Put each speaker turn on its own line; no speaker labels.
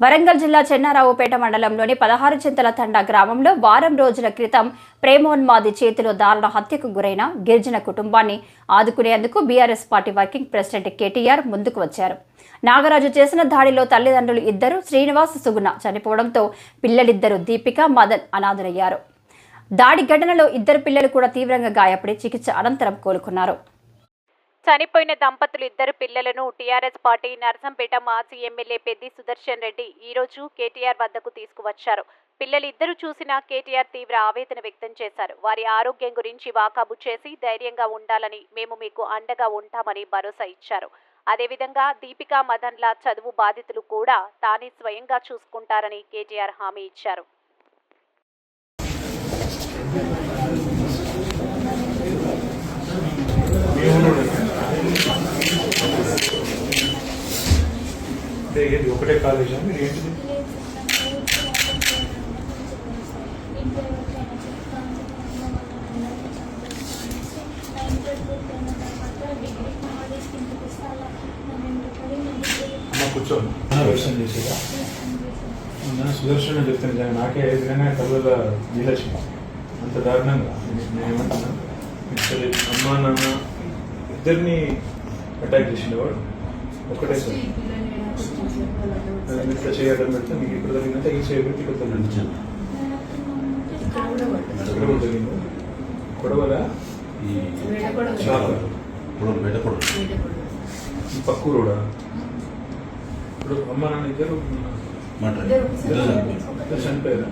వరంగల్ జిల్లా చెన్నారావుపేట మండలంలోని పదహారు చింతల తండ గ్రామంలో వారం రోజుల క్రితం ప్రేమోన్మాది చేతిలో దారుణ హత్యకు గురైన గిరిజన కుటుంబాన్ని ఆదుకునేందుకు BRS party working president KTR ముందుకు వచ్చారు. నాగరాజు చేసిన దాడిలో తల్లిదండ్రులు ఇద్దరు శ్రీనివాస్ సుగుణ చనిపోవడంతో పిల్లలిద్దరు దీపిక మదన్ అనాథులయ్యారు. దాడి ఘటనలో ఇద్దరు పిల్లలు కూడా తీవ్రంగా గాయపడి చికిత్స అనంతరం కోలుకున్నారు.
చనిపోయిన దంపతులు ఇద్దరు పిల్లలను టీఆర్ఎస్ పార్టీ నరసంపేట మాజీ ఎమ్మెల్యే పెద్ది సుదర్శన్ రెడ్డి ఈరోజు కేటీఆర్ వద్దకు తీసుకువచ్చారు. పిల్లలిద్దరూ చూసిన కేటీఆర్ తీవ్ర ఆవేదన వ్యక్తం చేశారు. వారి ఆరోగ్యం గురించి వాకాబు చేసి ధైర్యంగా ఉండాలని మేము మీకు అండగా ఉంటామని భరోసా ఇచ్చారు. అదేవిధంగా దీపికా మదన్ల చదువు బాధితులు కూడా తానే స్వయంగా చూసుకుంటారని కేటీఆర్ హామీ ఇచ్చారు.
అంటే ఏంటి ఒకటే కాలేజా మీరు ఏంటిది? కూర్చోండి. దర్శనం చేసేదా సుదర్శన్ చెప్తాను నిజంగా నాకే ఏ విధంగా కళ్ళ నీలక్ష్మి అంత దారుణంగా. నేను- ఏమంటున్నాను అమ్మ నాన్న. ఇద్దరిని అటాక్ చేసిండు వాడు ఒకటే సార్. నేను ఇట్లా చేయడం పెడితే మీకు ఇప్పుడు జరిగిందంటే ఈ చేయబెట్టి ఇక్కడ జరిగింది ఎక్కడ కూడా జరిగింది? గొడవలా
ఈ
షాప్.
ఇప్పుడు
అమ్మ నాన్న ఇద్దరు చనిపోయారు?